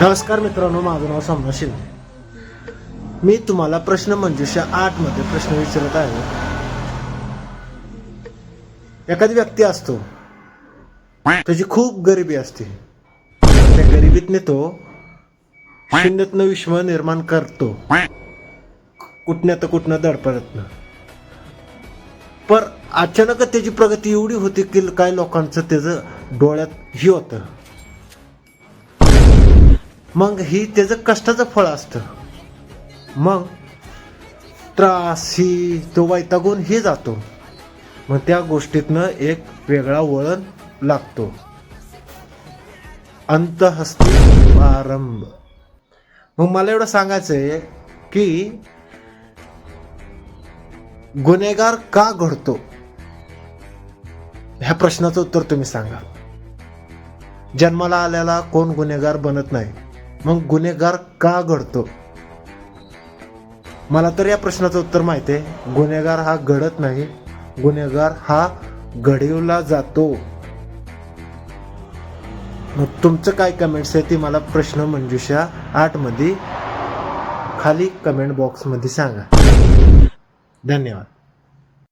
नमस्कार मित्रांनो माझं नाव सामना शिंदे. मी तुम्हाला प्रश्न मंजुषा आठमध्ये प्रश्न विचारत आहे. एखादी व्यक्ती असतो त्याची खूप गरिबी असते. त्या गरिबीतने तो शून्यातनं विश्व निर्माण करतो. कुठण्या तर कुठनं दडपडतनं पर अचानक त्याची प्रगती एवढी होती की काय लोकांचं त्याचं डोळ्यात ही होतं. मग ही त्याचं कष्टाचं फळ असतं. मग त्रास ही तो वैतागून ही जातो. मग त्या गोष्टीतनं एक वेगळा वळण लागतो. अंतहस्ती प्रारंभ. मग मला एवढं सांगायचं आहे की गुन्हेगार का घडतो? ह्या प्रश्नाचं उत्तर तुम्ही सांगा. जन्माला आल्याला कोण गुन्हेगार बनत नाही? मग गुन्हेगार का घडतो? मला तर या प्रश्नाचं उत्तर माहिती आहे. गुन्हेगार हा घडत नाही. गुन्हेगार हा घडवला जातो. मग तुमचं काय कमेंट्स आहे ती मला प्रश्न मंजुषा आठमध्ये खाली कमेंट बॉक्समध्ये सांगा. धन्यवाद.